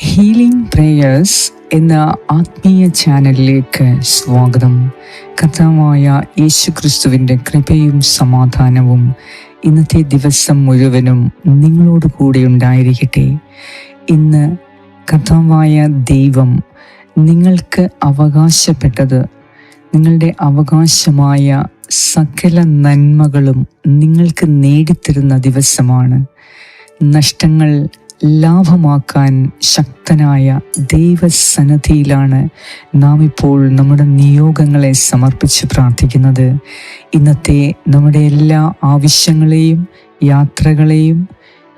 Healing prayers എന്ന ആത്മീയ ചാനലിലേക്ക് സ്വാഗതം. കഥാവായ യേശു ക്രിസ്തുവിന്റെ കൃപയും സമാധാനവും ഇന്നത്തെ ദിവസം മുഴുവനും നിങ്ങളോട് കൂടെ ഉണ്ടായിരിക്കട്ടെ. ഇന്ന് കഥാവായ ദൈവം നിങ്ങൾക്ക് അവകാശപ്പെട്ടത് നിങ്ങളുടെ അവകാശമായ സകല നന്മകളും നിങ്ങൾക്ക് നേടിത്തരുന്ന ദിവസമാണ്. നഷ്ടങ്ങൾ ലാഭമാക്കാൻ ശക്തനായ ദൈവസന്നദ്ധിയിലാണ് നാം ഇപ്പോൾ നമ്മുടെ നിയോഗങ്ങളെ സമർപ്പിച്ച് പ്രാർത്ഥിക്കുന്നത്. ഇന്നത്തെ നമ്മുടെ എല്ലാ ആവശ്യങ്ങളെയും യാത്രകളെയും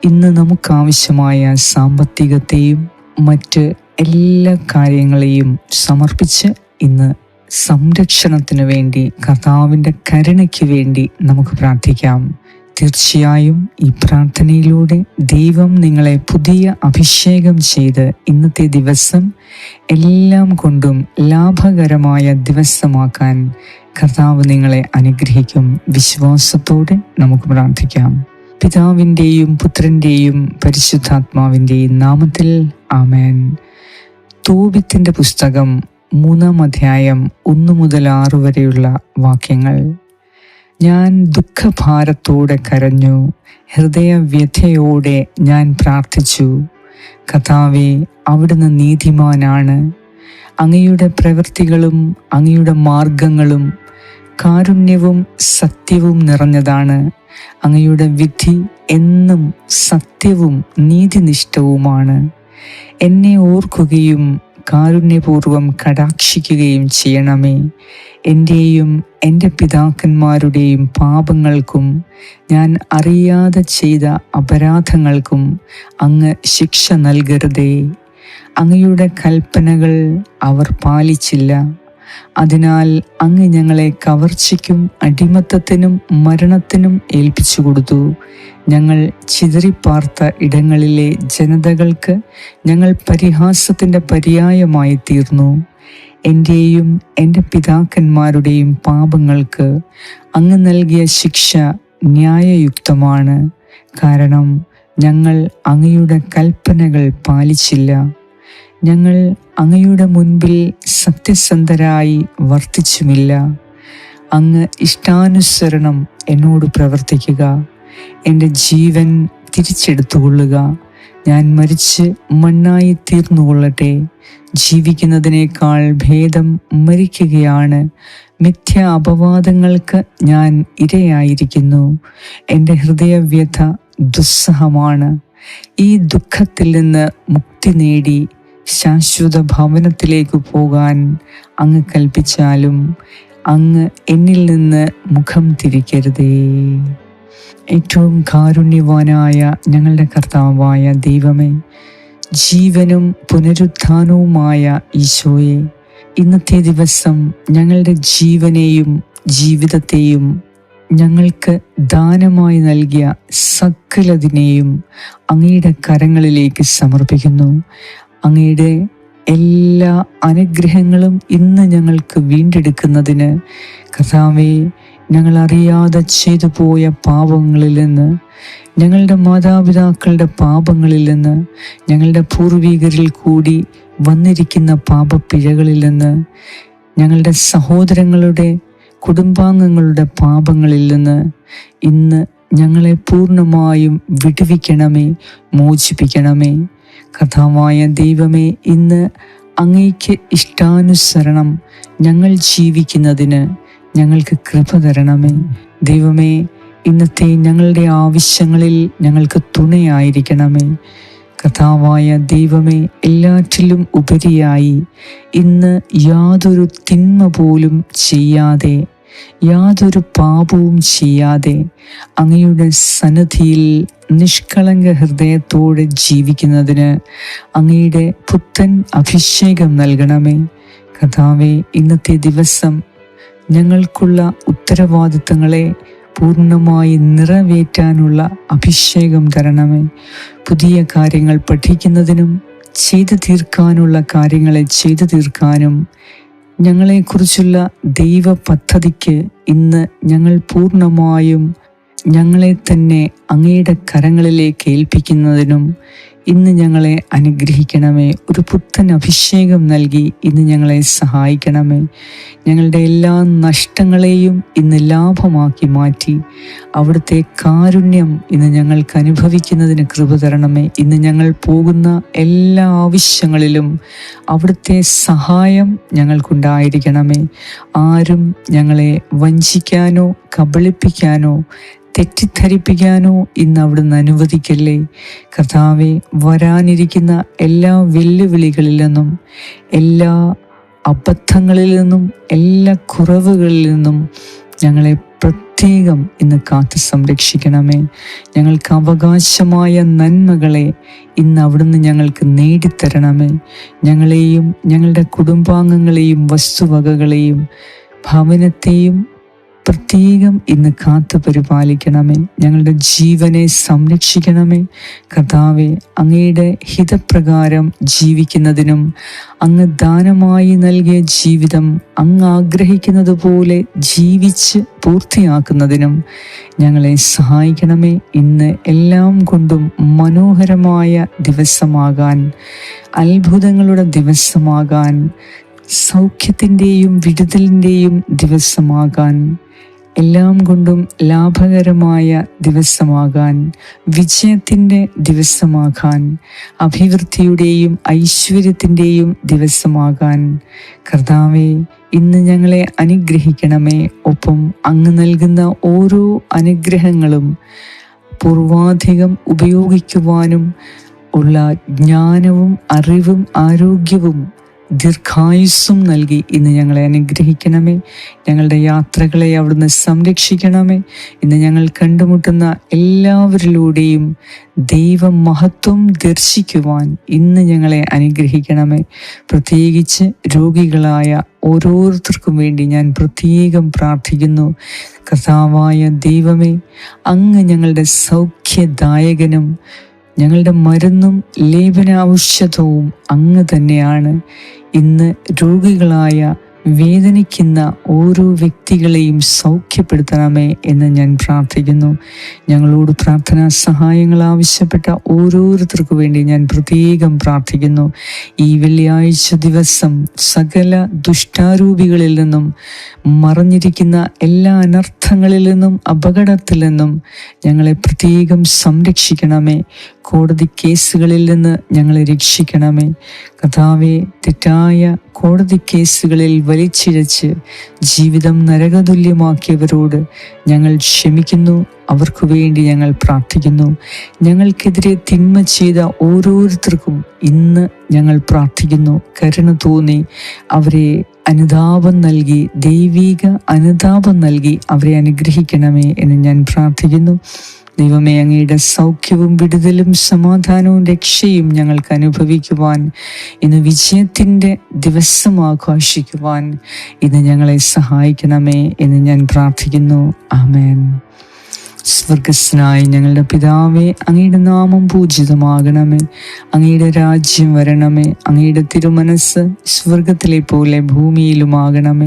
ഇന്ന് നമുക്കാവശ്യമായ സാമ്പത്തികത്തെയും മറ്റ് എല്ലാ കാര്യങ്ങളെയും സമർപ്പിച്ച് ഇന്ന് സംരക്ഷണത്തിനു വേണ്ടി കർത്താവിന്റെ കരുണയ്ക്ക് വേണ്ടി നമുക്ക് പ്രാർത്ഥിക്കാം. തീർച്ചയായും ഈ പ്രാർത്ഥനയിലൂടെ ദൈവം നിങ്ങളെ പുതിയ അഭിഷേകം ചെയ്ത് ഇന്നത്തെ ദിവസം എല്ലാം കൊണ്ടും ലാഭകരമായ ദിവസമാക്കാൻ കർത്താവ് നിങ്ങളെ അനുഗ്രഹിക്കും. വിശ്വാസത്തോടെ നമുക്ക് പ്രാർത്ഥിക്കാം. പിതാവിന്റെയും പുത്രന്റെയും പരിശുദ്ധാത്മാവിന്റെയും നാമത്തിൽ ആമേൻ. തോബിത്തിന്റെ പുസ്തകം മൂന്നാം അധ്യായം ഒന്നു മുതൽ ആറ് വരെയുള്ള വാക്യങ്ങൾ. ഞാൻ ദുഃഖഭാരത്തോടെ കരഞ്ഞു. ഹൃദയവ്യഥയോടെ ഞാൻ പ്രാർത്ഥിച്ചു. കഥാവെ അവിടുന്ന് നീതിമാനാണ്. അങ്ങയുടെ പ്രവൃത്തികളും അങ്ങയുടെ മാർഗങ്ങളും കാരുണ്യവും സത്യവും നിറഞ്ഞതാണ്. അങ്ങയുടെ വിധി എന്നും സത്യവും നീതിനിഷ്ഠവുമാണ്. എന്നെ ഓർക്കുകയും കാരുണ്യപൂർവം കടാക്ഷിക്കുകയും ചെയ്യണമേ. എന്റെയും എന്റെ പിതാക്കന്മാരുടെയും പാപങ്ങൾക്കും ഞാൻ അറിയാതെ ചെയ്ത അപരാധങ്ങൾക്കും അങ്ങ് ശിക്ഷ നൽകരുതേ. അങ്ങയുടെ കൽപ്പനകൾ അവർ പാലിച്ചില്ല. അതിനാൽ അങ്ങ് ഞങ്ങളെ കവർച്ചയ്ക്കും അടിമത്തത്തിനും മരണത്തിനും ഏൽപ്പിച്ചു കൊടുത്തു. ഞങ്ങൾ ചിതറിപ്പാർത്ത ഇടങ്ങളിലെ ജനതകൾക്ക് ഞങ്ങൾ പരിഹാസത്തിന്റെ പര്യായമായി തീർന്നു. എന്റെയും എന്റെ പിതാക്കന്മാരുടെയും പാപങ്ങൾക്ക് അങ്ങ് നൽകിയ ശിക്ഷ ന്യായയുക്തമാണ്. കാരണം ഞങ്ങൾ അങ്ങയുടെ കൽപ്പനകൾ പാലിച്ചില്ല. ഞങ്ങൾ അങ്ങയുടെ മുൻപിൽ സത്യസന്ധരായി വർത്തിച്ചുമില്ല. അങ്ങ് ഇഷ്ടാനുസരണം എന്നോട് പ്രവർത്തിക്കുക. എന്റെ ജീവൻ തിരിച്ചെടുത്തുകൊള്ളുക. ഞാൻ മരിച്ച് മണ്ണായി തീർന്നുകൊള്ളട്ടെ. ജീവിക്കുന്നതിനേക്കാൾ ഭേദം മരിക്കുകയാണ്. മിഥ്യ അപവാദങ്ങൾക്ക് ഞാൻ ഇരയായിരിക്കുന്നു. എന്റെ ഹൃദയവ്യഥ ദുസ്സഹമാണ്. ഈ ദുഃഖത്തിൽ നിന്ന് മുക്തി നേടി ശാശ്വത ഭവനത്തിലേക്ക് പോകാൻ അങ്ങ് കൽപ്പിച്ചാലും അങ്ങ് എന്നിൽ നിന്ന് മുഖം തിരിക്കരുതേ. ഏറ്റവും കാരുണ്യവാനായ ഞങ്ങളുടെ കർത്താവായ ദൈവമേ ജീവനും പുനരുത്ഥാനവുമായ ഈശോയെ ഇന്നത്തെ ദിവസം ഞങ്ങളുടെ ജീവനെയും ജീവിതത്തെയും ഞങ്ങൾക്ക് ദാനമായി നൽകിയ സകലതിനെയും അങ്ങയുടെ കരങ്ങളിലേക്ക് സമർപ്പിക്കുന്നു. അങ്ങയുടെ എല്ലാ അനുഗ്രഹങ്ങളും ഇന്ന് ഞങ്ങൾക്ക് വീണ്ടെടുക്കുന്നതിന് കർത്താവെ ഞങ്ങൾ അറിയാതെ ചെയ്തു പോയ പാപങ്ങളിൽ നിന്ന് ഞങ്ങളുടെ മാതാപിതാക്കളുടെ പാപങ്ങളിൽ നിന്ന് ഞങ്ങളുടെ പൂർവികരിൽ കൂടി വന്നിരിക്കുന്ന പാപപ്പിഴകളിൽ നിന്ന് ഞങ്ങളുടെ സഹോദരങ്ങളുടെ കുടുംബാംഗങ്ങളുടെ പാപങ്ങളിൽ നിന്ന് ഇന്ന് ഞങ്ങളെ പൂർണമായും വിടുവിക്കണമേ മോചിപ്പിക്കണമേ. കഥാവായ ദൈവമേ ഇന്ന് അങ്ങയ്ക്ക് ഇഷ്ടാനുസരണം ഞങ്ങൾ ജീവിക്കുന്നതിന് ഞങ്ങൾക്ക് കൃപ തരണമേ. ദൈവമേ ഇന്നത്തെ ഞങ്ങളുടെ ആവശ്യങ്ങളിൽ ഞങ്ങൾക്ക് തുണയായിരിക്കണമേ. കഥാവായ ദൈവമേ എല്ലാറ്റിലും ഉപരിയായി ഇന്ന് യാതൊരു തിന്മ പോലും ചെയ്യാതെ യാതൊരു പാപവും ചെയ്യാതെ അങ്ങയുടെ സന്നദ്ധിയിൽ നിഷ്കളങ്ക ഹൃദയത്തോടെ ജീവിക്കുന്നതിന് അങ്ങയുടെ പുത്തൻ അഭിഷേകം നൽകണമേ. കഥാവെ ഇന്നത്തെ ദിവസം ഞങ്ങൾക്കുള്ള ഉത്തരവാദിത്തങ്ങളെ പൂർണമായി നിറവേറ്റാനുള്ള അഭിഷേകം തരണമേ. പുതിയ കാര്യങ്ങൾ പഠിക്കുന്നതിനും ചെയ്തു തീർക്കാനുള്ള കാര്യങ്ങളെ ചെയ്തു തീർക്കാനും ഞങ്ങളെക്കുറിച്ചുള്ള ദൈവ പദ്ധതിക്ക് ഇന്ന് ഞങ്ങൾ പൂർണമായും ഞങ്ങളെ തന്നെ അങ്ങയുടെ കരങ്ങളിലേക്ക് ഏൽപ്പിക്കുന്നതിനും ഇന്ന് ഞങ്ങളെ അനുഗ്രഹിക്കണമേ. ഒരു പുത്തൻ അഭിഷേകം നൽകി ഇന്ന് ഞങ്ങളെ സഹായിക്കണമേ. ഞങ്ങളുടെ എല്ലാ നഷ്ടങ്ങളെയും ഇന്ന് ലാഭമാക്കി മാറ്റി. അവിടുത്തെ കാരുണ്യം ഇന്ന് ഞങ്ങൾക്ക് അനുഭവിക്കുന്നതിന് കൃപ തരണമേ. ഇന്ന് ഞങ്ങൾ പോകുന്ന എല്ലാ ആവശ്യങ്ങളിലും അവിടുത്തെ സഹായം ഞങ്ങൾക്കുണ്ടായിരിക്കണമേ. ആരും ഞങ്ങളെ വഞ്ചിക്കാനോ കബളിപ്പിക്കാനോ തെറ്റിദ്ധരിപ്പിക്കാനോ ഇന്ന് അവിടുന്ന് അനുവദിക്കല്ലേ? കർത്താവെ വരാനിരിക്കുന്ന എല്ലാ വെല്ലുവിളികളിൽ നിന്നും എല്ലാ അബദ്ധങ്ങളിൽ നിന്നും എല്ലാ കുറവുകളിൽ നിന്നും ഞങ്ങളെ പ്രത്യേകം ഇന്ന് കാത്തു സംരക്ഷിക്കണമേ. ഞങ്ങൾക്ക് അവകാശമായ നന്മകളെ ഇന്ന് അവിടുന്ന് ഞങ്ങൾക്ക് നേടിത്തരണമേ. ഞങ്ങളെയും ഞങ്ങളുടെ കുടുംബാംഗങ്ങളെയും വസ്തുവകകളെയും ഭവനത്തെയും പ്രത്യേകം ഇന്ന് കാത്തു പരിപാലിക്കണമേ. ഞങ്ങളുടെ ജീവനെ സംരക്ഷിക്കണമേ. കർത്താവെ അങ്ങയുടെ ഹിതപ്രകാരം ജീവിക്കുന്നതിനും അങ്ങ് ദാനമായി നൽകിയ ജീവിതം അങ്ങ് ആഗ്രഹിക്കുന്നത് പോലെ ജീവിച്ച് പൂർത്തിയാക്കുന്നതിനും ഞങ്ങളെ സഹായിക്കണമേ. ഇന്ന് എല്ലാം കൊണ്ടും മനോഹരമായ ദിവസമാകാൻ അത്ഭുതങ്ങളുടെ ദിവസമാകാൻ സൗഖ്യത്തിന്റെയും വിടുതലിന്റെയും ദിവസമാകാൻ എല്ലാം കൊണ്ടും ലാഭകരമായ ദിവസമാകാൻ വിജയത്തിന്റെ ദിവസമാകാൻ അഭിവൃദ്ധിയുടെയും ഐശ്വര്യത്തിന്റെയും ദിവസമാകാൻ. കർത്താവെ ഇന്ന് ഞങ്ങളെ അനുഗ്രഹിക്കണമേ. ഒപ്പം അങ്ങ് നൽകുന്ന ഓരോ അനുഗ്രഹങ്ങളും പൂർവാധികം ഉപയോഗിക്കുവാനും ഉള്ള ജ്ഞാനവും അറിവും ആരോഗ്യവും ദീർഘായുസ്സും നൽകി ഇന്ന് ഞങ്ങളെ അനുഗ്രഹിക്കണമേ. ഞങ്ങളുടെ യാത്രകളെ അവിടുന്ന് സംരക്ഷിക്കണമേ. ഇന്ന് ഞങ്ങൾ കണ്ടുമുട്ടുന്ന എല്ലാവരിലൂടെയും ദൈവമഹത്വം ദർശിക്കുവാൻ ഇന്ന് ഞങ്ങളെ അനുഗ്രഹിക്കണമേ. പ്രത്യേകിച്ച് രോഗികളായ ഓരോരുത്തർക്കും വേണ്ടി ഞാൻ പ്രത്യേകം പ്രാർത്ഥിക്കുന്നു. കഥാവായ ദൈവമേ അങ്ങ് ഞങ്ങളുടെ സൗഖ്യദായകനും ഞങ്ങളുടെ മരുന്നും ലേപന ഔഷധവും അങ്ങ് തന്നെയാണ്. ഇന്ന് രോഗികളായ വേദനിക്കുന്ന ഓരോ വ്യക്തികളെയും സൗഖ്യപ്പെടുത്തണമേ എന്ന് ഞാൻ പ്രാർത്ഥിക്കുന്നു. ഞങ്ങളോട് പ്രാർത്ഥനാ സഹായങ്ങൾ ആവശ്യപ്പെട്ട ഓരോരുത്തർക്കു വേണ്ടി ഞാൻ പ്രത്യേകം പ്രാർത്ഥിക്കുന്നു. ഈ വെള്ളിയാഴ്ച ദിവസം സകല ദുഷ്ടാരൂപികളിൽ നിന്നും മറഞ്ഞിരിക്കുന്ന എല്ലാ അനർത്ഥങ്ങളിൽ നിന്നും അപകടത്തിൽ നിന്നും ഞങ്ങളെ പ്രത്യേകം സംരക്ഷിക്കണമേ. കോടതി കേസുകളിൽ നിന്ന് ഞങ്ങളെ രക്ഷിക്കണമേ. കഥാവെ തെറ്റായ കോടതി കേസുകളിൽ വലിച്ചിഴച്ച് ജീവിതം നരകതുല്യമാക്കിയവരോട് ഞങ്ങൾ ക്ഷമിക്കുന്നു. അവർക്കു വേണ്ടി ഞങ്ങൾ പ്രാർത്ഥിക്കുന്നു. ഞങ്ങൾക്കെതിരെ തിന്മ ചെയ്ത ഓരോരുത്തർക്കും ഇന്ന് ഞങ്ങൾ പ്രാർത്ഥിക്കുന്നു. കരുണ തോന്നി അവരെ അനുതാപം നൽകി ദൈവീക അനുതാപം നൽകി അവരെ അനുഗ്രഹിക്കണമേ എന്ന് ഞാൻ പ്രാർത്ഥിക്കുന്നു. ദൈവമേ അങ്ങയുടെ സൗഖ്യവും വിടുതലും സമാധാനവും രക്ഷയും ഞങ്ങൾക്ക് അനുഭവിക്കുവാൻ ഇന്ന് വിജയത്തിന്റെ ദിവസം ആഘോഷിക്കുവാൻ ഇന്ന് ഞങ്ങളെ സഹായിക്കണമേ എന്ന് ഞാൻ പ്രാർത്ഥിക്കുന്നു. ആമേൻ. സ്വർഗസ്നായി ഞങ്ങളുടെ പിതാവേ അങ്ങയുടെ നാമം പൂജിതമാകണമേ. അങ്ങയുടെ രാജ്യം വരണമേ. അങ്ങയുടെ തിരുമനസ് സ്വർഗത്തിലെ പോലെ ഭൂമിയിലുമാകണമേ.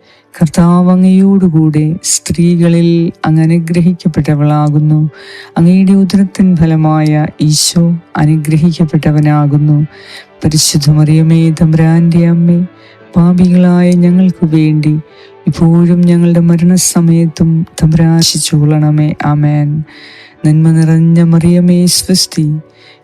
കർത്താവ് അങ്ങയോടുകൂടെ സ്ത്രീകളിൽ അങ്ങ് അനുഗ്രഹിക്കപ്പെട്ടവളാകുന്നു അങ്ങയുടെ ഉദരത്തിൻ ഫലമായ ഈശോ അനുഗ്രഹിക്കപ്പെട്ടവനാകുന്നു. പരിശുദ്ധമറിയമേ തമ്പ്രാന്റെ അമ്മേ പാപികളായ ഞങ്ങൾക്ക് വേണ്ടി ഇപ്പോഴും ഞങ്ങളുടെ മരണസമയത്തും തമ്പ്രാശിച്ചുകൊള്ളണമേ ആമേൻ. നന്മ നിറഞ്ഞ മറിയമേ സ്വസ്തി.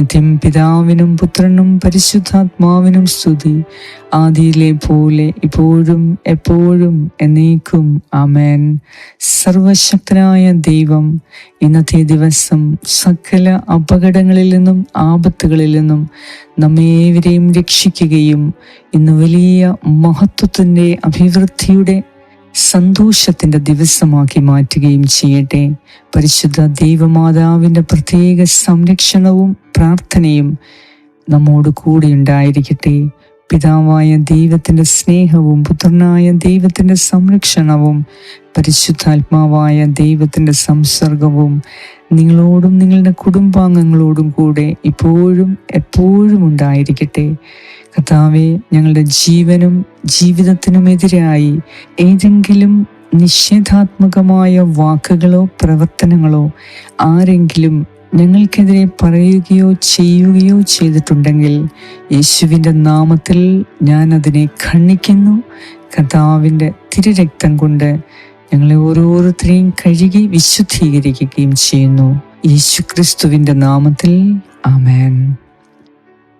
നിത്യം പിതാവിനും പുത്രനും പരിശുദ്ധാത്മാവിനും സ്തുതി. ആദിയിലെ പോലെ ഇപ്പോഴും എപ്പോഴും എന്നേക്കും. അമേൻ സർവശക്തനായ ദൈവം ഇന്നത്തെ ദിവസം സകല അപകടങ്ങളിൽ നിന്നും ആപത്തുകളിൽ നിന്നും നമ്മേവരെയും രക്ഷിക്കുകയും ഇന്ന് വലിയ മഹത്വത്തിന്റെ അഭിവൃദ്ധിയുടെ സന്തോഷത്തിന്റെ ദിവസമാക്കി മാറ്റുകയും ചെയ്യട്ടെ. പരിശുദ്ധ ദൈവമാതാവിന്റെ പ്രത്യേക സംരക്ഷണവും പ്രാർത്ഥനയും നമ്മോട് കൂടെ ഉണ്ടായിരിക്കട്ടെ. പിതാവായ ദൈവത്തിന്റെ സ്നേഹവും പുത്രനായ ദൈവത്തിന്റെ സംരക്ഷണവും പരിശുദ്ധാത്മാവായ ദൈവത്തിന്റെ സംസർഗവും നിങ്ങളോടും നിങ്ങളുടെ കുടുംബാംഗങ്ങളോടും കൂടെ ഇപ്പോഴും എപ്പോഴും ഉണ്ടായിരിക്കട്ടെ. കർത്താവെ ഞങ്ങളുടെ ജീവനും ജീവിതത്തിനുമെതിരായി ഏതെങ്കിലും നിഷേധാത്മകമായ വാക്കുകളോ പ്രവർത്തനങ്ങളോ ആരെങ്കിലും ഞങ്ങൾക്കെതിരെ പറയുകയോ ചെയ്യുകയോ ചെയ്തിട്ടുണ്ടെങ്കിൽ യേശുവിന്റെ നാമത്തിൽ ഞാൻ അതിനെ ഖണ്ഡിക്കുന്നു. കർത്താവിന്റെ തിരുരക്തം കൊണ്ട് ഞങ്ങളെ ഓരോരുത്തരെയും കഴുകി വിശുദ്ധീകരിക്കുകയും ചെയ്യുന്നു. യേശു ക്രിസ്തുവിന്റെ നാമത്തിൽ ആമേൻ.